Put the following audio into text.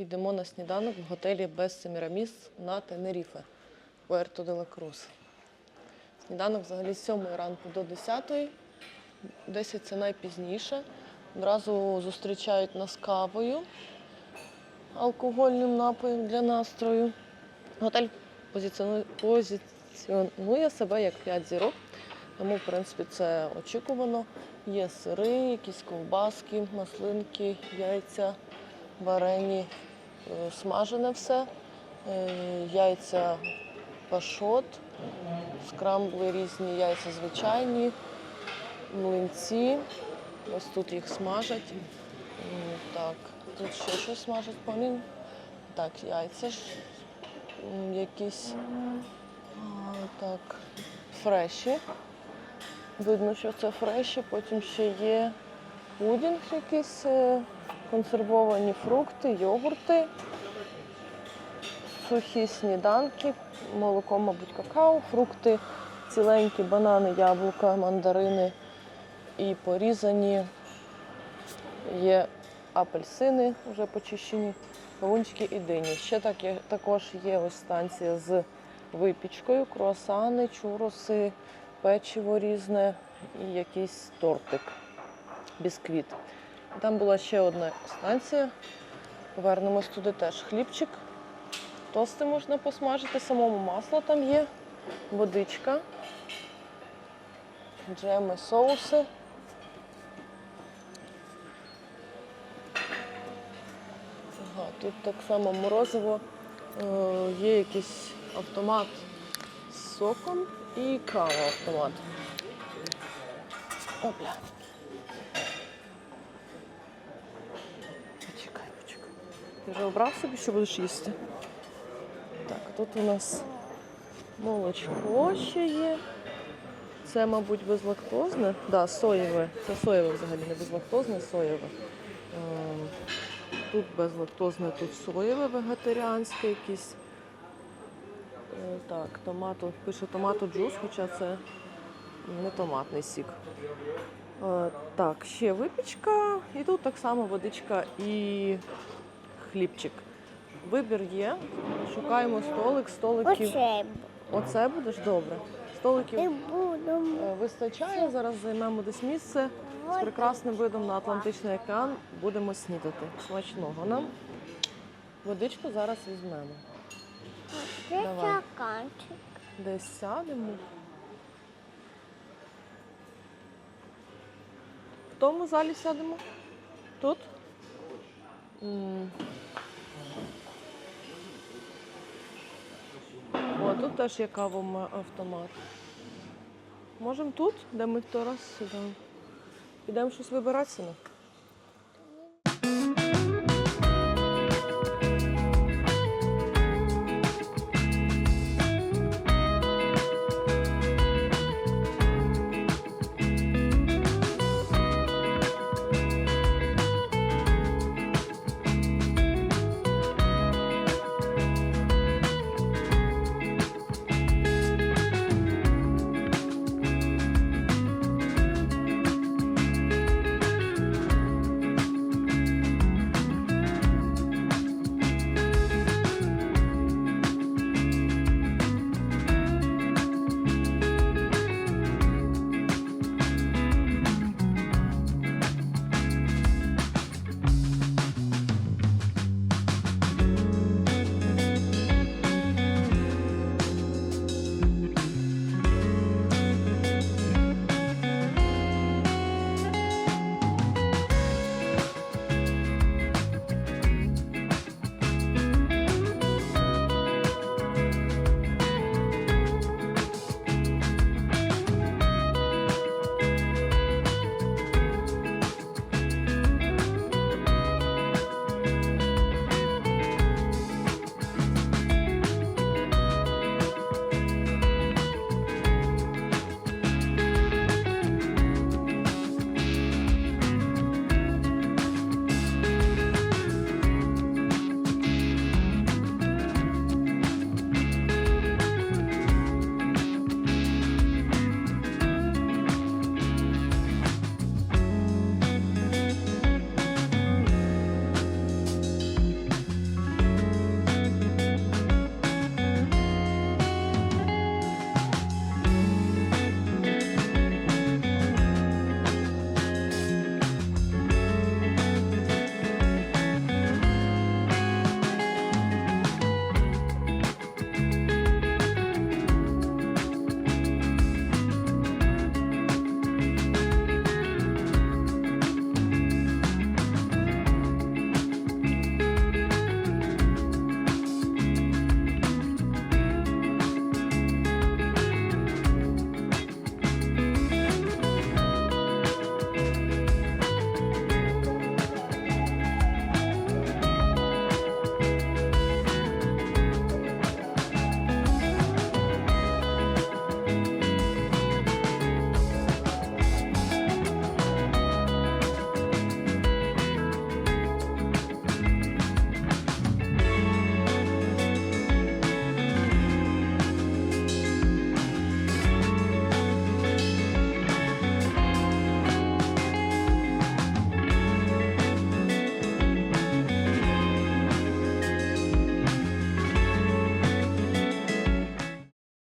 йдемо на сніданок в готелі без Семіраміс на Тенеріфе, Пуерто де ла Крус. Сніданок взагалі з 7 ранку до 10. 10 це найпізніше. Одразу зустрічають нас кавою, алкогольним напоєм для настрою. Готель позиціонує, себе як 5 зірок, тому, в принципі, це очікувано. Є сири, якісь ковбаски, маслинки, яйця, варені, смажене все, е, яйця пашот, скрамбли різні, яйця звичайні, млинці. Ось тут їх смажать. Так, тут ще щось смажать помін. Так, яйця ж якісь так, фреші. Видно, що це фреші, потім ще є пудінг якийсь, е, консервовані фрукти, йогурти, сухі сніданки, молоко, мабуть, какао, фрукти, ціленькі банани, яблука, мандарини і порізані. Є апельсини вже почищені, кавунчики і дині. Ще так, є- також є ось станція з випічкою, круасани, чуроси, печиво різне і якийсь тортик, бісквіт. Там була ще одна станція. Повернемось туди теж хлібчик. Тости можна посмажити, самому масло там є, водичка, джеми, соуси. Ага, тут так само морозиво. Е, є якийсь автомат з соком і кава автомат. Опля. Ти вже обрав собі, що будеш їсти? Так, тут у нас молочко ще є. Це, мабуть, безлактозне. Так, да, соєве. Це соєве взагалі, не безлактозне, соєве. Ем, Тут безлактозне, тут соєве вегетаріанське якесь. Е, Так, томату, пише томату джус, хоча це не томатний сік. Е, Так, ще випічка, і тут так само водичка і хлібчик. Вибір є. Шукаємо столик, столиків. Оце Оце будеш добре. Столиків е, вистачає. Зараз займемо десь місце з прекрасним видом на Атлантичний океан. Будемо снідати. Смачного нам. Водичку зараз візьмемо. Давай. Десь сядемо. В тому залі сядемо? Тут? Теж є кавоавтомат. Можемо тут, де ми той раз сюди Підемо щось вибирати?